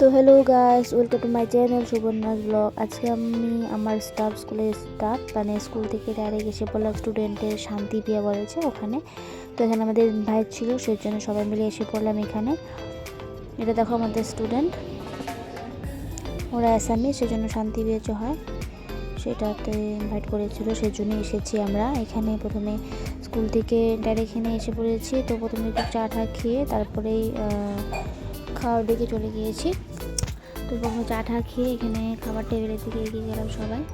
তো hello guys welcome to my channel Subarna's blog আজকে আমি আমার স্টাফ স্কুলের স্টাফ মানে স্কুল থেকে ডাইরেক্ট এসে পড়লাম স্টুডেন্টের শান্তি বিয়া বলেছে ওখানে। তো এখানে আমাদের ভাইয়ের ছিল সেই জন্য সবাই মিলে এসে পড়লাম এখানে। এটা দেখো আমাদের স্টুডেন্ট ওরা অ্যাসামি সেই জন্য শান্তি বিয়েছে হয়। সেটাতে ইনভাইট করেছিল সেই জন্য এসেছি আমরা। এখানে প্রথমে স্কুল থেকে ডাইরেক্ট এখানে এসে পড়েছি। তো প্রথমে একটু চা টা খেয়ে, তারপরেই খাওয়ার দিকে চলে গিয়েছি। তো প্রথমে চা ঠা খেয়ে এখানে খাবার টেবিলের দিকে এগিয়ে গেলাম সবাই।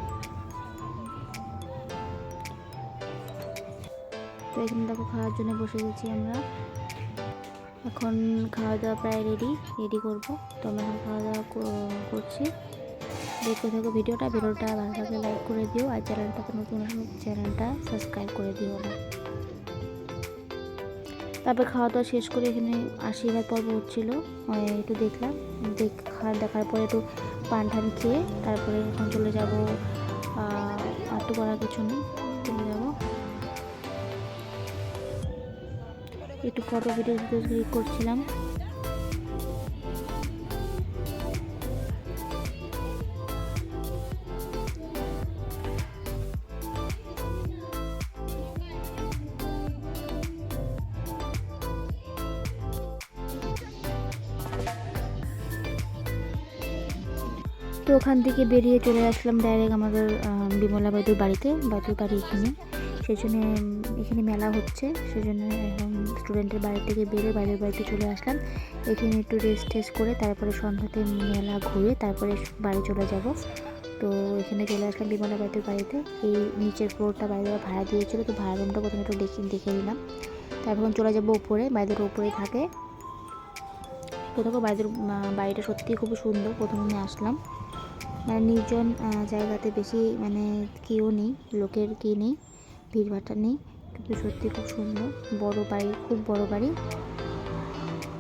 তো এখানে দেখো খাওয়ার জন্য বসে গেছি আমরা। এখন খাওয়া দাওয়া প্রায় রেডি রেডি করব। তো আমরা এখন খাওয়া দাওয়া কর- করছি। দেখতে থাকো ভিডিওটা ভিডিওটা ভালো লাগলে লাইক করে দিও। আর চ্যানেলটাকে নতুন চ্যানেলটা সাবস্ক্রাইব করে দিও তারপর খাওয়া দাওয়া শেষ করে এখানে আশীর্বাদ পর্ব হচ্ছিল। একটু দেখলাম। দেখ দেখার পরে একটু পান ঠান খেয়ে তারপরে এখন চলে যাব আর তো করার কিছু নেই চলে যাব। একটু ফটো ভিডিও ক্লিক করছিলাম। তো ওখান থেকে বেরিয়ে চলে আসলাম ডাইরেক্ট আমাদের বিমলা বাইদুর বাড়িতে বাইদুর বাড়ি এখানে। সেই জন্য এখানে মেলা হচ্ছে। সেই জন্য এখন স্টুডেন্টের বাড়ি থেকে বেরিয়ে বাইরের বাড়িতে চলে আসলাম। এখানে একটু রেস্ট টেস্ট করে তারপরে সন্ধ্যাতে মেলা ঘুরে তারপরে বাড়ি চলে যাব। তো এখানে চলে আসলাম বিমলা বাইদুর বাড়িতে। এই নিচের ফ্লোরটা বাইরে ভাড়া দিয়েছিল, তো ভাড়া রুমটা প্রথমে একটু দেখে দেখে নিলাম। তারপর চলে যাব ওপরে বাইদের ওপরে থাকে। তো দেখো বাইদের বাড়িটা সত্যিই খুব সুন্দর। প্রথমে আমি আসলাম। নির্জন জায়গাতে বেশি মানে কেউ নেই, লোকের কি নেই ভিড়ভাট্টা নেই। কিন্তু সত্যি খুব সুন্দর, বড় বাড়ি, খুব বড় বাড়ি।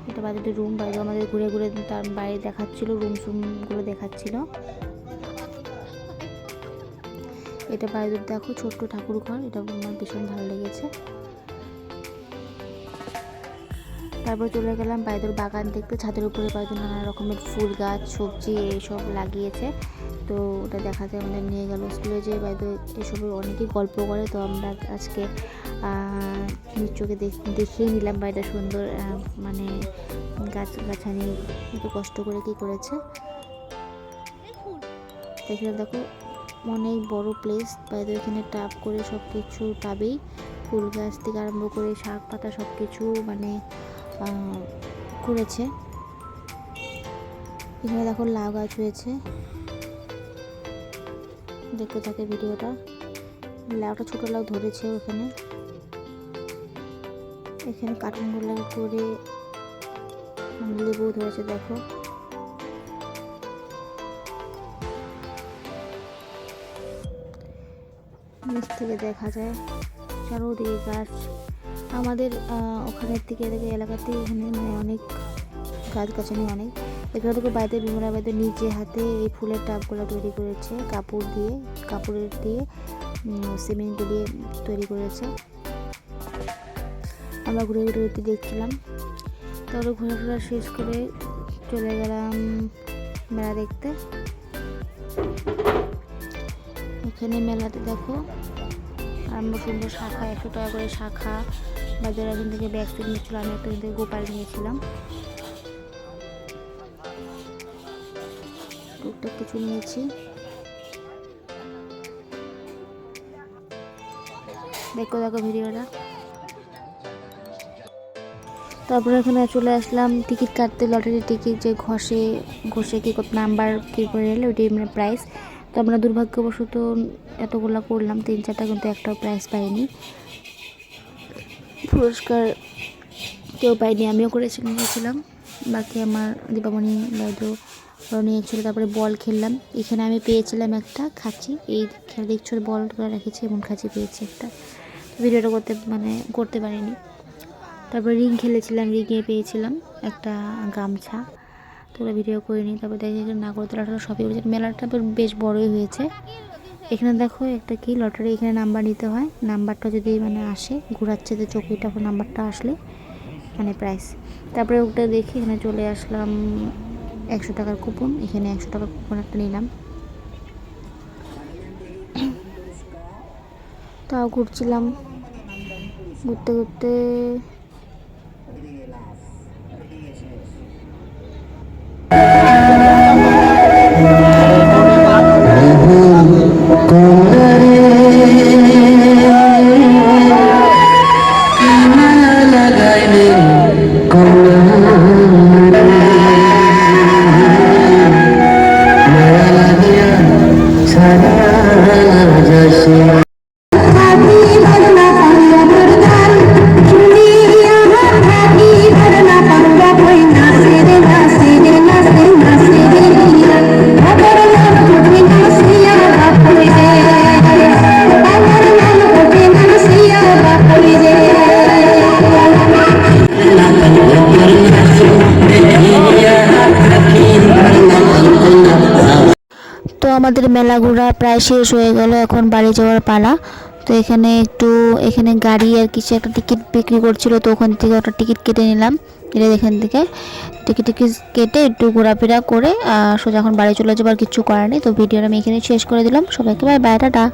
এটা বাড়িতে রুম বাইরে আমাদের ঘুরে ঘুরে তার বাইরে দেখাচ্ছিল রুম সুমগুলো দেখাচ্ছিল। এটা বাইরে দেখো, ছোট্ট ঠাকুর ঘর এটা আমার ভীষণ ভালো লেগেছে। তারপর চলে গেলাম বাইরের বাগান দেখতে। ছাদের উপরে বাইরে নানা রকমের ফুল গাছ, সবজি এইসব লাগিয়েছে। তো ওটা দেখা যায় আমাদের নিয়ে গেল স্কুলে যে বাইরে এসবের অনেকেই গল্প করে। তো আমরা আজকে নিজ চোখে দেখ- দেখিয়ে নিলাম বাইরে সুন্দর মানে গাছ গাছানি একটু কষ্ট করে কি করেছে। দেখলাম দেখো, অনেক বড় প্লেস বাইরে এখানে টাব করে সব কিছু টাবেই ফুল গাছ থেকে আরম্ভ করে শাক পাতা সব কিছু মানে করেছে। এখানে দেখো লাউ গাছ হয়েছে। দেখতে থাকে ভিডিওটা। লাউটা ছোটো লাউ ধরেছে ওখানে। এখানে কার্টুনগুলো করে লেবু ধরেছে, দেখো। নিচ থেকে দেখা যায় চারোদিকে গাছ। আমাদের ওখানের থেকে এদিকে এলাকাতে এখানে মানে অনেক গাছগাছালি অনেক। এখানে থেকে বাইরে বিমলা বাইরে নিজে হাতে এই ফুলের টাবগুলো তৈরি করেছে, কাপড় দিয়ে, কাপড়ের দিয়ে সিমেন্ট দিয়ে তৈরি করেছে। আমরা ঘুরে ঘুরে ঘুরতে দেখছিলাম। তারপরে ঘোরাফেরা শেষ করে চলে গেলাম মেলা দেখতে। এখানে মেলাতে দেখো আরম্ভ সুন্দর শাখা, একশো টাকা করে শাখা। বাজার এখান থেকে ব্যাগ থেকে নিচ্ছিল আমি একটা থেকে গোপাল নিয়েছিলাম। টুকটাক কিছু নিয়েছি। দেখো দেখো ভিডিওটা। তারপরে এখানে চলে আসলাম, টিকিট কাটতে লটারির টিকিট যে ঘষে ঘষে কী নাম্বার কী করে এলে, ওইটাই মানে প্রাইস তো আমরা দুর্ভাগ্যবশত এতগুলো করলাম, তিন চারটা কিন্তু একটাও প্রাইজ পাইনি। পুরস্কার কেউ পাইনি, আমিও করেছি নিয়েছিলাম বাকি আমার দীপামণি বাইদু ওরা নিয়েছিল তারপরে বল খেললাম। এখানে আমি পেয়েছিলাম একটা খাঁচি, এই খেলা দেখছ বল রেখেছি, এমন খাঁচি পেয়েছি একটা। ভিডিওটা করতে মানে করতে পারিনি। তারপর রিং খেলেছিলাম, রিংয়ে পেয়েছিলাম একটা গামছা। তো ভিডিও করিনি, তারপর দেখি নাগরতলাটা সবই করেছে। মেলাটা বেশ বড়ই হয়েছে। এখানে দেখো একটা কি, লটারি এখানে নাম্বার নিতে হয়। নাম্বারটা যদি মানে আসে, ঘোরাচ্ছে যে চৌকিটা নাম্বারটা আসলে মানে প্রাইস তারপরে ওটা দেখি এখানে চলে আসলাম একশো টাকার কুপন এখানে একশো টাকার কুপন একটা নিলাম। তাও ঘুরছিলাম ঘুরতে ঘুরতে তো আমাদের মেলা ঘোরা প্রায় শেষ হয়ে গেল, এখন বাড়ি যাওয়ার পালা। তো এখানে একটু, এখানে গাড়ি আর কিছু একটা টিকিট বিক্রি করছিল, তো ওখান থেকে একটা টিকিট কেটে নিলাম। এটা এখান থেকে টিকিট টিকিট কেটে একটু ঘোরাফেরা করে সোজা এখন বাড়ি চলে যাবার কিছু করার নেই। তো ভিডিওটা আমি এখানে শেষ করে দিলাম। সবাইকে বাই বাই টাটা।